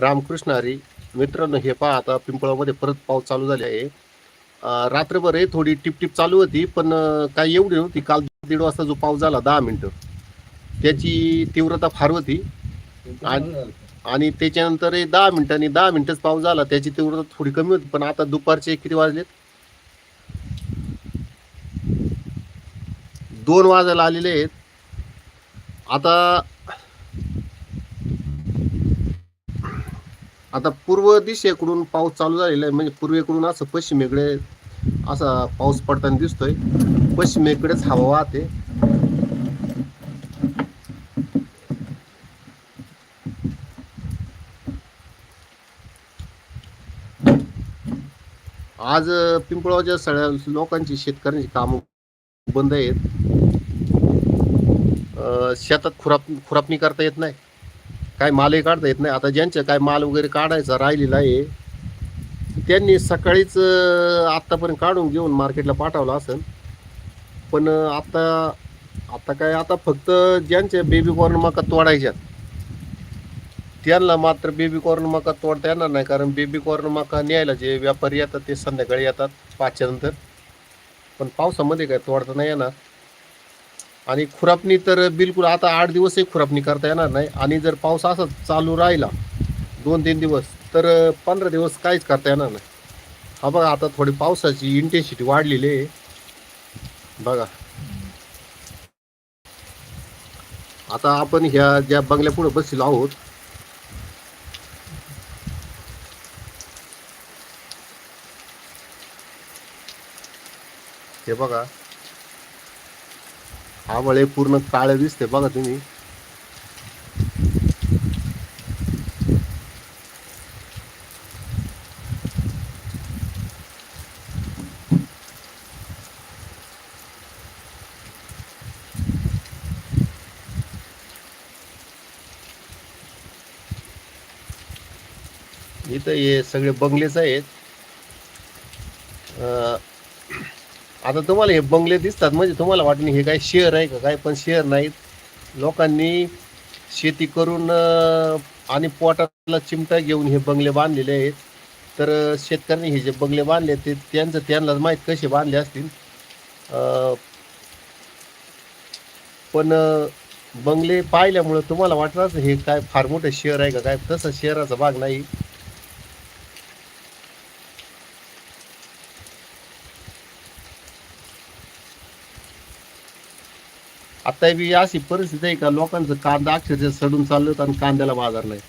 रामकृष्ण हरी मित्रांनो हे पहा आता पिंपळामध्ये परत पाऊस चालू झाले आहे. रात्रभर आहे थोडी टिपटिप चालू होती पण काही एवढी नव्हती. काल दीड वाजता जो पाऊस झाला दहा मिनटं त्याची तीव्रता फार होती. आणि आणि त्याच्यानंतर दहा मिनिटांनी दहा मिनिटच पाऊस झाला त्याची तीव्रता थोडी कमी होती पण आता दुपारचे किती वाजलेत? दोन वाजायला आलेले आहेत. आता आता पूर्व दिशेकडून पाऊस चालू झालेला आहे. म्हणजे पूर्वेकडून असं पश्चिमेकडे असा पाऊस पडताना दिसतोय. पश्चिमेकडेच हवा वाहते. आज पिंपळावच्या सगळ्या लोकांची शेतकऱ्यांची कामं बंद आहेत. शेतात खुराप खुरापणी करता येत नाही. काय मालही काढता येत नाही. आता ज्यांचं काय माल वगैरे काढायचा राहिलेला आहे त्यांनी सकाळीच आत्तापर्यंत काढून घेऊन मार्केटला पाठवलं असेल. पण आत्ता आता आता काय आता फक्त ज्यांच्या बेबी कॉर्न मका तोडायच्यात त्यांना मात्र बेबी कॉर्न मका तोडता येणार नाही. कारण बेबी कॉर्न मका न्यायला जे व्यापारी येतात ते संध्याकाळी येतात पाचच्या नंतर. पण पावसामध्ये काय तोडता नाही येणार. आणि खुरापणी तर बिलकुल आता आठ दिवसही खुरापणी करता येणार नाही. आणि जर पाऊस असा चालू राहिला दोन तीन दिवस तर पंधरा दिवस काहीच करता येणार नाही. हा बघा आता थोडी पावसाची इंटेन्सिटी वाढलेली आहे. बघा. आता आपण ह्या ज्या बंगल्या पुढे बसलेलो आहोत हे बघा. हा पूर्ण काळ दिसते बघा तुम्ही. इथं हे सगळे बंगलेच आहेत. अं, आता तुम्हाला हे बंगले दिसतात म्हणजे तुम्हाला वाटतं हे काय शहर आहे का काय? पण शहर नाहीत. लोकांनी शेती करून आणि पोटाला चिमटा घेऊन हे बंगले बांधलेले आहेत. तर शेतकऱ्यांनी हे जे बंगले बांधले ते त्यांचं त्यांनाच माहीत कसे बांधले असतील. पण बंगले पाहिल्यामुळं तुम्हाला वाटलं असं हे काय फार मोठं शहर आहे का काय? तसं शहराचा भाग नाही. आता बी अशी परिस्थिती आहे का लोकांचं कांदा अक्षरशः सडून चाललं आणि कांद्याला बाजार नाही.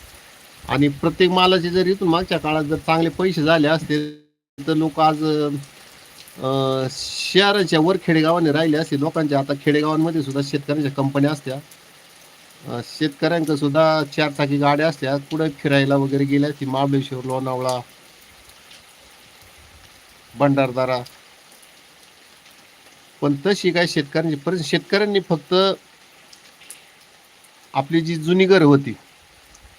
आणि प्रत्येक मालाचे जर इथून मागच्या काळात जर चांगले पैसे झाले असते तर लोक आज शहराच्या वर खेडेगावाने राहिले असते. लोकांच्या आता खेडेगावांमध्ये सुद्धा शेतकऱ्यांच्या कंपन्या असत्या. अं, सुद्धा चार चाकी गाड्या असत्या. कुठे फिरायला वगैरे गेल्या ती महाबळेश्वर लोणावळा भंडारदारा. पण तशी काय शेतकऱ्यांची परिस्थिती शेतकऱ्यांनी फक्त आपली जी जुनी घरं होती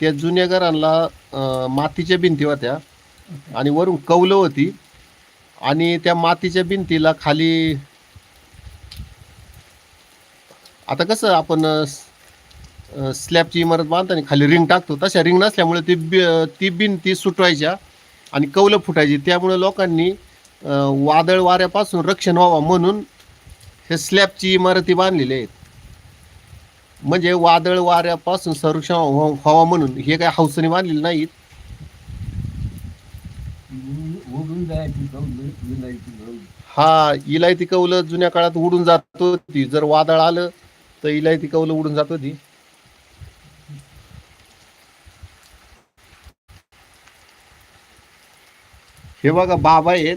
त्या जुन्या घरांना मातीच्या भिंती होत्या आणि वरून कौलं होती आणि त्या मातीच्या भिंतीला खाली आता कसं आपण स्लॅबची इमारत बांधताना खाली रिंग टाकतो तशा रिंग नसल्यामुळे ती बि ती भिंती सुटवायच्या आणि कौलं फुटायची. त्यामुळे लोकांनी वादळ वाऱ्यापासून रक्षण व्हावं म्हणून हे स्लॅबची इमारती बांधलेल्या आहेत. म्हणजे वादळ वाऱ्यापासून संरक्षण व्हावा म्हणून हे काय हौसने बांधलेले नाहीत. हा इलायती कौल जुन्या काळात उडून जात होती. जर वादळ आलं तर इलायती कौल उडून जात होती. हे बघा बाबा आहेत.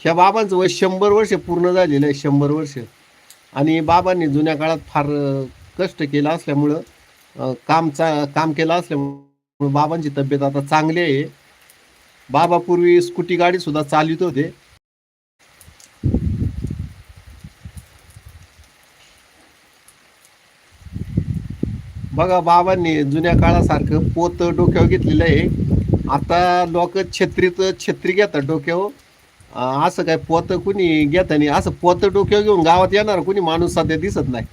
ह्या बाबांचं वय शंभर वर्ष पूर्ण झालेलं आहे शंभर वर्ष. आणि बाबांनी जुन्या काळात फार कष्ट केलं असल्यामुळं काम चा काम केलं असल्यामुळं बाबांची तब्येत आता चांगली आहे. बाबा पूर्वी स्कूटी गाडी सुद्धा चालवित होते. बघा बाबांनी जुन्या काळासारखं पोत डोक्यावर घेतलेलं आहे. आता लोक छत्रीत छत्री घेतात डोक्यावर. असं काय पोत कुणी घेताना असं पोत डोक्या घेऊन गावात येणार कुणी माणूस सध्या दिसत नाही.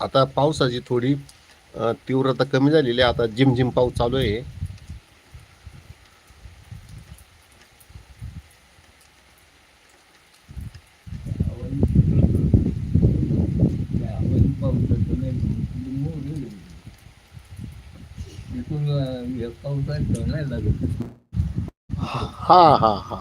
आता पावसाची थोडी तीव्रता कमी झालेली आहे. आता झिमझिम पाऊस चालू आहे. नाही हा हा हा.